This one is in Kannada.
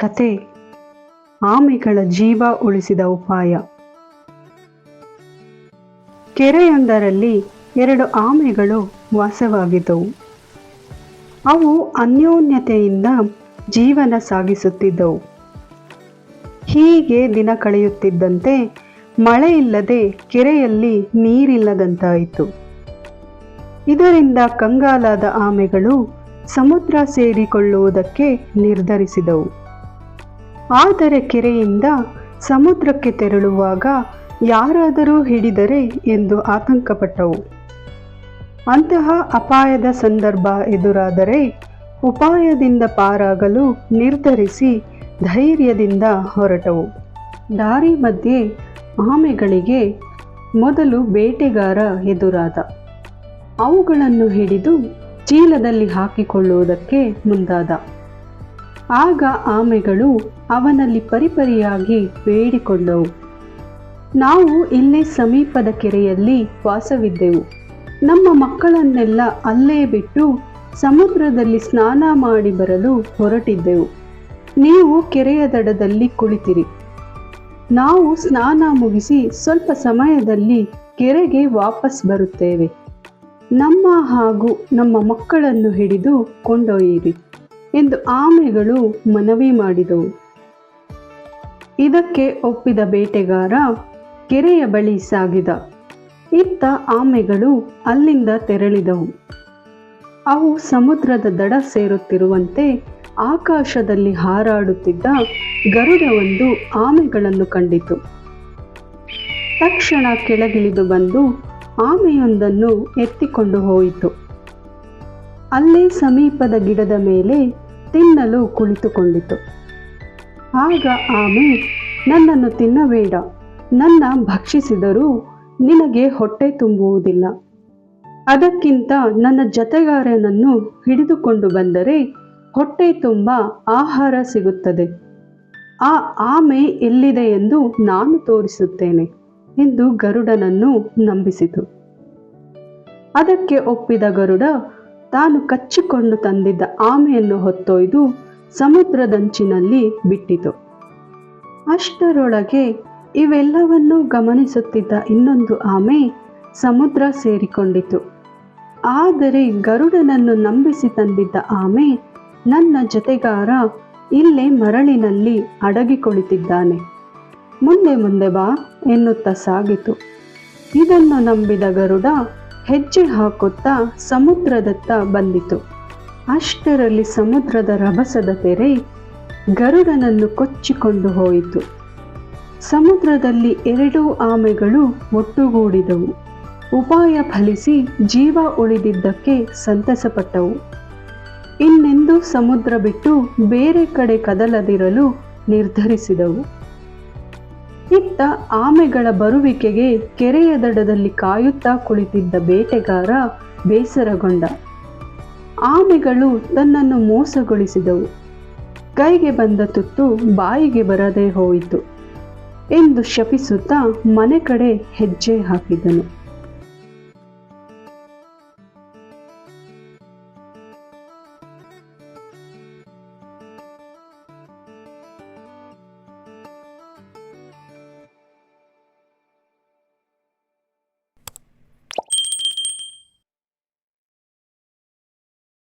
ಕತೆ. ಆಮೆಗಳ ಜೀವ ಉಳಿಸಿದ ಉಪಾಯ. ಕೆರೆಯೊಂದರಲ್ಲಿ ಎರಡು ಆಮೆಗಳು ವಾಸವಾಗಿದ್ದವು. ಅವು ಅನ್ಯೋನ್ಯತೆಯಿಂದ ಜೀವನ ಸಾಗಿಸುತ್ತಿದ್ದವು. ಹೀಗೆ ದಿನ ಕಳೆಯುತ್ತಿದ್ದಂತೆ ಮಳೆ ಇಲ್ಲದೆ ಕೆರೆಯಲ್ಲಿ ನೀರಿಲ್ಲದಂತಾಯಿತು. ಇದರಿಂದ ಕಂಗಾಲಾದ ಆಮೆಗಳು ಸಮುದ್ರ ಸೇರಿಕೊಳ್ಳುವುದಕ್ಕೆ ನಿರ್ಧರಿಸಿದವು. ಆದರೆ ಕೆರೆಯಿಂದ ಸಮುದ್ರಕ್ಕೆ ತೆರಳುವಾಗ ಯಾರಾದರೂ ಹಿಡಿದರೆ ಎಂದು ಆತಂಕಪಟ್ಟವು. ಅಂತಹ ಅಪಾಯದ ಸಂದರ್ಭ ಎದುರಾದರೆ ಉಪಾಯದಿಂದ ಪಾರಾಗಲು ನಿರ್ಧರಿಸಿ ಧೈರ್ಯದಿಂದ ಹೊರಟವು. ದಾರಿ ಮಧ್ಯೆ ಆಮೆಗಳಿಗೆ ಮೊದಲು ಬೇಟೆಗಾರ ಎದುರಾದ. ಅವುಗಳನ್ನು ಹಿಡಿದು ಚೀಲದಲ್ಲಿ ಹಾಕಿಕೊಳ್ಳುವುದಕ್ಕೆ ಮುಂದಾದ. ಆಗ ಆಮೆಗಳು ಅವನಲ್ಲಿ ಪರಿಪರಿಯಾಗಿ ಬೇಡಿಕೊಂಡವು. ನಾವು ಇಲ್ಲೇ ಸಮೀಪದ ಕೆರೆಯಲ್ಲಿ ವಾಸವಿದ್ದೆವು. ನಮ್ಮ ಮಕ್ಕಳನ್ನೆಲ್ಲ ಅಲ್ಲೇ ಬಿಟ್ಟು ಸಮುದ್ರದಲ್ಲಿ ಸ್ನಾನ ಮಾಡಿ ಬರಲು ಹೊರಟಿದ್ದೆವು. ನೀವು ಕೆರೆಯ ದಡದಲ್ಲಿ ಕುಳಿತಿರಿ. ನಾವು ಸ್ನಾನ ಮುಗಿಸಿ ಸ್ವಲ್ಪ ಸಮಯದಲ್ಲಿ ಕೆರೆಗೆ ವಾಪಸ್ ಬರುತ್ತೇವೆ. ನಮ್ಮ ಹಾಗೂ ನಮ್ಮ ಮಕ್ಕಳನ್ನು ಹಿಡಿದು ಕೊಂಡೊಯ್ಯಿರಿ. ಎಂದು ಆಮೆಗಳು ಮನವಿ ಮಾಡಿದವು. ಇದಕ್ಕೆ ಒಪ್ಪಿದ ಬೇಟೆಗಾರ ಕೆರೆಯ ಬಳಿ ಸಾಗಿದ. ಇತ್ತ ಆಮೆಗಳು ಅಲ್ಲಿಂದ ತೆರಳಿದವು. ಅವು ಸಮುದ್ರದ ದಡ ಸೇರುತ್ತಿರುವಂತೆ ಆಕಾಶದಲ್ಲಿ ಹಾರಾಡುತ್ತಿದ್ದ ಗರುಡವೊಂದು ಆಮೆಗಳನ್ನು ಕಂಡಿತು. ತಕ್ಷಣ ಕೆಳಗಿಳಿದು ಬಂದು ಆಮೆಯೊಂದನ್ನು ಎತ್ತಿಕೊಂಡು ಹೋಯಿತು. ಅಲ್ಲೇ ಸಮೀಪದ ಗಿಡದ ಮೇಲೆ ತಿನ್ನಲು ಕುಳಿತುಕೊಂಡಿತು. ಆಗ ಆಮೆ ನನ್ನನ್ನು ತಿನ್ನಬೇಡ. ನನ್ನ ಭಕ್ಷಿಸಿದರೂ ನಿನಗೆ ಹೊಟ್ಟೆ ತುಂಬುವುದಿಲ್ಲ. ಅದಕ್ಕಿಂತ ನನ್ನ ಜತೆಗಾರನನ್ನು ಹಿಡಿದುಕೊಂಡು ಬಂದರೆ ಹೊಟ್ಟೆ ತುಂಬ ಆಹಾರ ಸಿಗುತ್ತದೆ. ಆ ಆಮೆ ಎಲ್ಲಿದೆ ಎಂದು ನಾನು ತೋರಿಸುತ್ತೇನೆ ಎಂದು ಗರುಡನನ್ನು ನಂಬಿಸಿತು. ಅದಕ್ಕೆ ಒಪ್ಪಿದ ಗರುಡ ತಾನು ಕಚ್ಚಿಕೊಂಡು ತಂದಿದ್ದ ಆಮೆಯನ್ನು ಹೊತ್ತೊಯ್ದು ಸಮುದ್ರದಂಚಿನಲ್ಲಿ ಬಿಟ್ಟಿತು. ಅಷ್ಟರೊಳಗೆ ಇವೆಲ್ಲವನ್ನೂ ಗಮನಿಸುತ್ತಿದ್ದ ಇನ್ನೊಂದು ಆಮೆ ಸಮುದ್ರ ಸೇರಿಕೊಂಡಿತು. ಆದರೆ ಗರುಡನನ್ನು ನಂಬಿಸಿ ತಂದಿದ್ದ ಆಮೆ ನನ್ನ ಜೊತೆಗಾರ ಇಲ್ಲೇ ಮರಳಿನಲ್ಲಿ ಅಡಗಿ ಕುಳಿತಿದ್ದಾನೆ ಮುಂದೆ ಮುಂದೆ ಬಾ ಎನ್ನುತ್ತಾ ಸಾಗಿತು. ಇದನ್ನು ನಂಬಿದ ಗರುಡ ಹೆಜ್ಜೆ ಹಾಕುತ್ತಾ ಸಮುದ್ರದತ್ತ ಬಂದಿತು. ಅಷ್ಟರಲ್ಲಿ ಸಮುದ್ರದ ರಭಸದ ತೆರೆ ಗರುಡನನ್ನು ಕೊಚ್ಚಿಕೊಂಡು ಹೋಯಿತು. ಸಮುದ್ರದಲ್ಲಿ ಎರಡೂ ಆಮೆಗಳು ಒಟ್ಟುಗೂಡಿದವು. ಉಪಾಯ ಫಲಿಸಿ ಜೀವ ಉಳಿದಿದ್ದಕ್ಕೆ ಸಂತಸಪಟ್ಟವು. ಇನ್ನೆಂದೂ ಸಮುದ್ರ ಬಿಟ್ಟು ಬೇರೆ ಕಡೆ ಕದಲದಿರಲು ನಿರ್ಧರಿಸಿದವು. ಇತ್ತ ಆಮೆಗಳ ಬರುವಿಕೆಗೆ ಕೆರೆಯ ದಡದಲ್ಲಿ ಕಾಯುತ್ತಾ ಕುಳಿತಿದ್ದ ಬೇಟೆಗಾರ ಬೇಸರಗೊಂಡ. ಆಮೆಗಳು ತನ್ನನ್ನು ಮೋಸಗೊಳಿಸಿದವು. ಕೈಗೆ ಬಂದ ತುತ್ತು ಬಾಯಿಗೆ ಬರದೇ ಹೋಯಿತು ಎಂದು ಶಪಿಸುತ್ತಾ ಮನೆ ಕಡೆ ಹೆಜ್ಜೆ ಹಾಕಿದನು.